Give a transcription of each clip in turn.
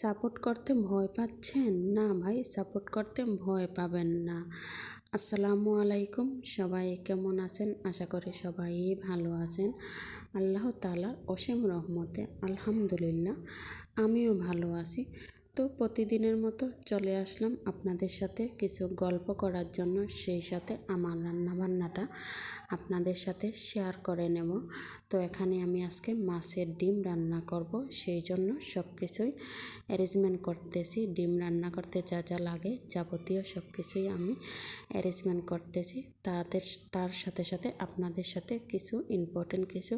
Support করতে ভয় পাচ্ছেন? না ভাই, সাপোর্ট করতে ভয় পাবেন না। আসসালামু আলাইকুম, সবাই কেমন আছেন? আশা করি সবাই ভালো আছেন। আল্লাহ তালার অসীম রহমতে, আলহামদুলিল্লাহ, আমিও ভালো আছি। তো প্রতিদিনের মতো চলে আসলাম আপনাদের সাথে কিছু গল্প করার জন্য। সেই সাথে আমার রান্নাবান্নাটা আপনাদের সাথে শেয়ার করে নেব। তো এখানে আমি আজকে মাছের ডিম রান্না করব। সেই জন্য সব কিছুই অ্যারেঞ্জমেন্ট করতেছি। ডিম রান্না করতে যা যা লাগে যাবতীয় সব কিছুই আমি অ্যারেঞ্জমেন্ট করতেছি। তাদের, তার সাথে সাথে আপনাদের সাথে কিছু ইম্পর্টেন্ট কিছু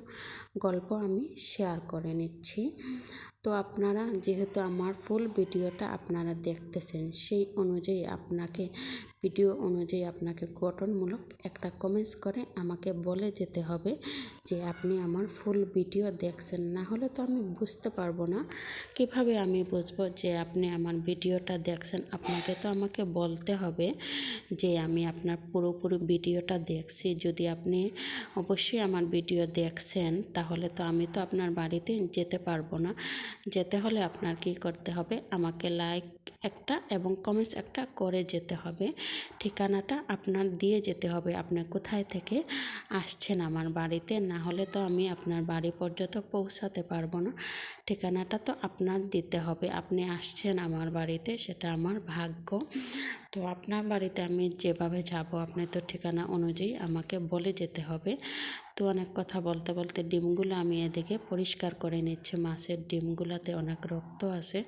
গল্প আমি শেয়ার করে নিচ্ছি। তো আপনারা যেহেতু আমার ফুল ভিডিওটা আপনারা দেখতেছেন সেই অনুযায়ী আপনাকে ভিডিও অনুযায়ী আপনাকে গঠনমূলক একটা কমেন্টস করে আমাকে বলে যেতে হবে যে আপনি আমার ফুল ভিডিও দেখছেন। না হলে তো আমি বুঝতে পারব না। কীভাবে আমি বুঝব যে আপনি আমার ভিডিওটা দেখছেন? আপনাকে তো আমাকে বলতে হবে যে আমি আপনার পুরোপুরি ভিডিওটা দেখছি। যদি আপনি অবশ্যই আমার ভিডিও দেখছেন, তাহলে তো আমি তো আপনার বাড়িতে যেতে পারব না। যেতে হলে আপনার কি করতে হবে? আমাকে লাইক একটা এবং কমেন্টস একটা করে যেতে হবে। ঠিকানাটা আপনার দিয়ে যেতে হবে। আপনি কোথায় থেকে আসছেন আমার বাড়িতে, না হলে তো আমি আপনার বাড়ি পর্যন্ত পৌঁছাতে পারব না। ঠিকানাটা তো আপনার দিতে হবে। আপনি আসছেন আমার বাড়িতে, সেটা আমার ভাগ্য। তো আপনার বাড়িতে আমি যেভাবে যাব, আপনি তো ঠিকানা অনুযায়ী আমাকে বলে যেতে হবে। তো অনেক কথা বলতে বলতে ডিমগুলো আমি এদিকে পরিষ্কার করে নিচ্ছি। মাছের ডিমগুলোতে অনেক রক্ত আছে,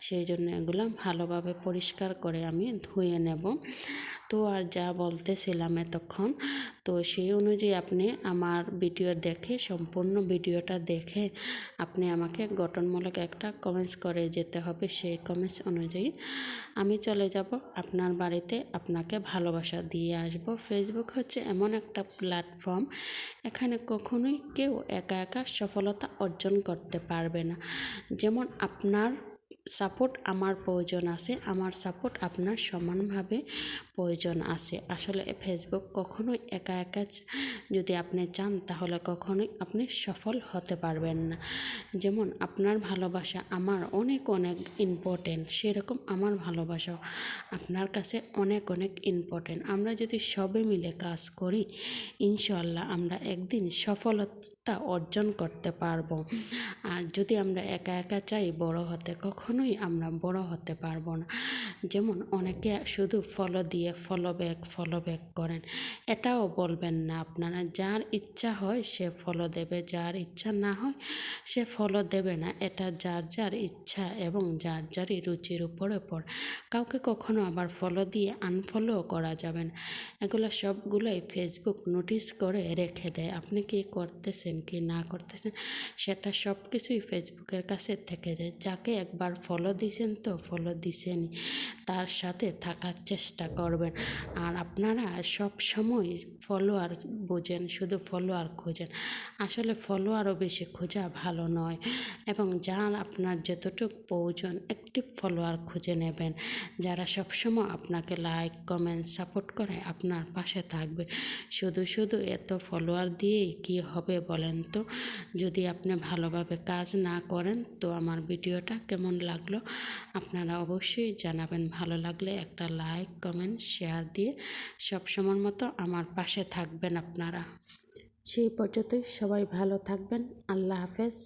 সেই জন্য এগুলো ভালোভাবে পরিষ্কার করে আমি ধুয়ে নেব। তো আর যা বলতেছিলাম এতক্ষণ, তো সেই অনুযায়ী আপনি আমার ভিডিও দেখে, সম্পূর্ণ ভিডিওটা দেখে আপনি আমাকে গঠনমূলক একটা কমেন্টস করে যেতে হবে সেই কমেন্টস অনুযায়ী। আমি চলে যাব আপনার বাড়িতে, আপনাকে ভালোবাসা দিয়ে আসব। ফেসবুক হচ্ছে এমন একটা প্ল্যাটফর্ম এখানে কখনোই কেউ একা একা সফলতা অর্জন করতে পারবে না। যেমন আপনার সাপোর্ট আমার প্রয়োজন আছে, আমার সাপোর্ট আপনার সমানভাবে প্রয়োজন আছে। আসলে ফেসবুক কখনোই একা একা যদি আপনি চান তাহলে কখনোই আপনি সফল হতে পারবেন না। যেমন আপনার ভালোবাসা আমার অনেক অনেক ইম্পর্টেন্ট সেরকম আমার ভালোবাসাও আপনার কাছে অনেক অনেক ইম্পর্টেন্ট আমরা যদি সবে মিলে কাজ করি ইনশাল্লাহ আমরা একদিন সফলতা অর্জন করতে পারব। আর যদি আমরা একা একা চাই বড় হতে কখনোই আমরা বড় হতে পারব না। যেমন অনেকে শুধু ফলো দিয়ে ফলো ব্যাক ফলো ব্যাক করেন। এটাও বলবেন না আপনারা, যার ইচ্ছা হয় সে ফলো দেবে, যার ইচ্ছা না হয় সে ফলো দেবে না। এটা যার যার ইচ্ছা এবং যার যারই রুচির উপরে পড়। কাউকে কখনো আবার ফলো দিয়ে আনফলো করা যাবে না। এগুলো সবগুলোই ফেসবুক নোটিস করে রেখে দেয়। আপনি কি করতেছেন, কি না করতেছেন, সেটা সব কিছুই ফেসবুকের কাছে থেকে যায়। যাকে একবার ফলো দিছেন তো? ফলো দিছেনই। তার সাথে থাকার চেষ্টা করবেন। আর আপনারা সব সময় ফলোয়ার বোঝেন, শুধু ফলোয়ার খোঁজেন। আসলে ফলোয়ারও বেশি খোঁজা ভালো নয় এবং যার আপনার যতটুকু প্রয়োজন একটি ফলোয়ার খুঁজে নেবেন। যারা সবসময় আপনাকে লাইক, কমেন্ট, সাপোর্ট করে আপনার পাশে থাকবে। শুধু শুধু এত ফলোয়ার দিয়েই কি হবে বলেন তো? যদি আপনি ভালোভাবে কাজ না করেন তো আমার ভিডিওটা কেমন লাগল, আপনারা অবশ্যই জানাবেন ভালো লাগলে একটা লাইক, কমেন্ট, শেয়ার দিয়ে সব সময় মতো আমার পাশে থাকবেন আপনারা। সেই পর্যন্তই সবাই ভালো থাকবেন, আল্লাহ হাফেজ।